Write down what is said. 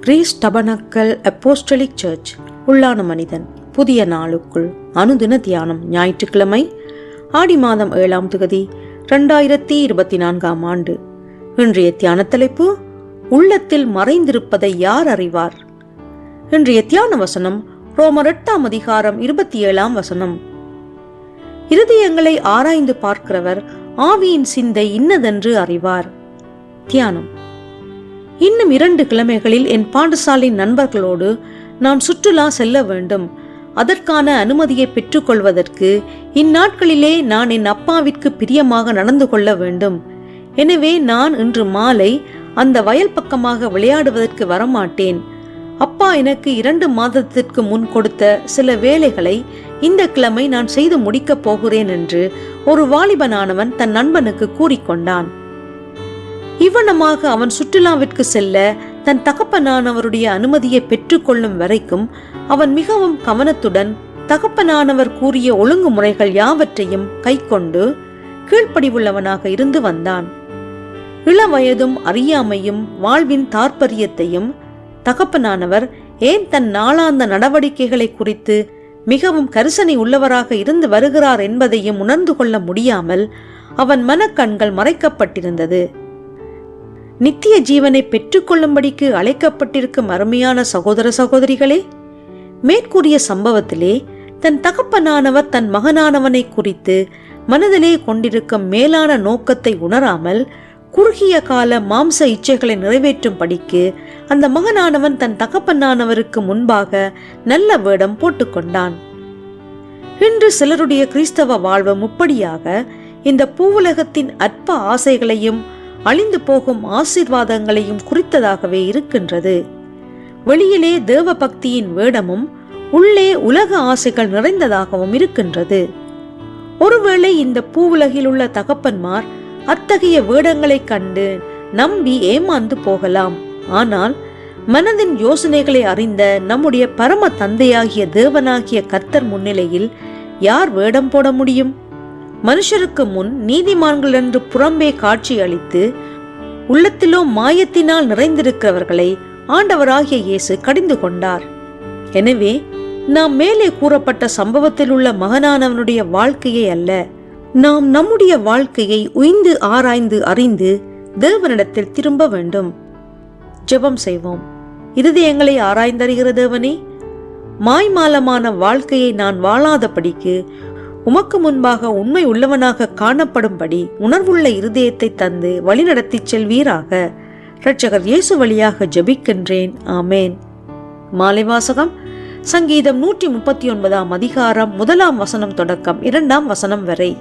Greece tabernacle apostolic search. உள்ளான மனிதன் புதிய நாளுக்குள் அனுதின தியானம் ஞாயிற்றுக்கிழமை ஆடி மாதம் ஏழாம் தொகுதி ரெண்டாயிரத்தி இருபத்தி நான்காம் ஆண்டு. இன்றைய தியான தலைப்பு உள்ளத்தில் மறைந்திருப்பதை யார் அறிவார்? இன்றைய தியான வசனம் ரோமர் எட்டாம் அதிகாரம் இருபத்தி ஏழாம் வசனம். இருதயங்களை ஆராய்ந்து பார்க்கிறவர் ஆவியின் சிந்தை இன்னதென்று அறிவார். தியானம். இன்னும் இரண்டு கிழமைகளில் என் பாண்டசாலை நண்பர்களோடு நான் சுற்றுலா செல்ல வேண்டும். அதற்கான அனுமதியை பெற்றுக்கொள்வதற்கு இந்நாட்களிலே நான் என் அப்பாவிற்கு பிரியமாக நடந்து கொள்ள வேண்டும். எனவே நான் இன்று மாலை அந்த வயல் பக்கமாக விளையாடுவதற்கு வரமாட்டேன். அப்பா எனக்கு இரண்டு மாதத்திற்கு முன் கொடுத்த சில வேலைகளை இந்த கிழமை நான் செய்து முடிக்கப் போகிறேன் என்று ஒரு வாலிபனானவன் தன் நண்பனுக்கு கூறிக்கொண்டான். இவ்வனமாக அவன் சுற்றுலாவிற்கு செல்ல தன் தகப்பனானவருடைய அனுமதியை பெற்றுக்கொள்ளும் வரைக்கும் அவன் மிகவும் கவனத்துடன் தகப்பனானவர் கூறிய ஒழுங்குமுறைகள் யாவற்றையும் கைக்கொண்டு கீழ்ப்படிவுள்ளவனாக இருந்து வந்தான். இளவயதும் அறியாமையும் வாழ்வின் தாற்பரியத்தையும் தகப்பனானவர் ஏன் தன் நாளாந்த நடவடிக்கைகளை குறித்து மிகவும் கரிசனை உள்ளவராக இருந்து வருகிறார் என்பதையும் உணர்ந்து கொள்ள முடியாமல் அவன் மனக்கண்கள் மறைக்கப்பட்டிருந்தது. நித்திய ஜீவனை பெற்றுக்கொள்ளும்படிக்கு அழைக்கப்பட்டிருக்கும் அருமையான சகோதர சகோதரிகளே மேற்கூறிய சம்பவத்திலே தன் தகப்பனானவர் தன் மகனானவனை குறித்து மனதிலே கொண்டிருக்கும் மேலான நோக்கத்தை உணராமல் குறுகிய கால மாம்ச இச்சைகளை நிறைவேற்றும் படிக்கு அந்த மகனானவன் தன் தகப்பனானவருக்கு முன்பாக நல்ல வேடம் போட்டுக்கொண்டான். இன்று சிலருடைய கிறிஸ்தவ வாழ்வு முப்படியாக இந்த பூவுலகத்தின் அற்ப ஆசைகளையும் அழிந்து போகும் ஆசீர்வாதங்களையும் குறித்ததாகவே இருக்கின்றது. வெளியிலே தேவ பக்தியின் வேடமும் உள்ளே உலக ஆசைகள் நிறைந்ததாகவும் இருக்கின்றது. ஒருவேளை இந்த பூவுலகில் உள்ள தகப்பன்மார் அத்தகைய வேடங்களைக் கண்டு நம்பி ஏமாந்து போகலாம். ஆனால் மனதின் யோசனைகளை அறிந்த நம்முடைய பரம தந்தையாகிய தேவனாகிய கர்த்தர் முன்னிலையில் யார் வேடம் போட முடியும்? மனுஷருக்கு முன் நீதிமான்கள் என்று புறம்பே காட்சி அளித்து உள்ளத்திலோ மாயத்தினால் நிறைந்திருக்கிறவர்களை ஆண்டவராகிய இயேசு கடிந்து கொண்டார். எனவே நாம் மேலே கூறப்பட்ட சம்பவத்தில் உள்ள மகனானவனுடைய வாழ்க்கையை அல்ல நாம் நம்முடைய வாழ்க்கையை உய்ந்து ஆராய்ந்து அறிந்து தேவனிடத்தில் திரும்ப வேண்டும். ஜெபம் செய்வோம். இருதயங்களை ஆராய்ந்தறிகிற தேவனே மாய்மாலமான வாழ்க்கையை நான் வாழாதபடிக்கு உமக்கு முன்பாக உண்மை உள்ளவனாக காணப்படும்படி உணர்வுள்ள இருதயத்தை தந்து வழிநடத்திச் செல்வீராக. இரட்சகர் இயேசு வழியாக ஜபிக்கின்றேன். ஆமேன். மாலை வாசகம். சங்கீதம் நூற்றி முப்பத்தி ஒன்பதாம் அதிகாரம் முதலாம் வசனம் தொடக்கம் இரண்டாம் வசனம் வரை.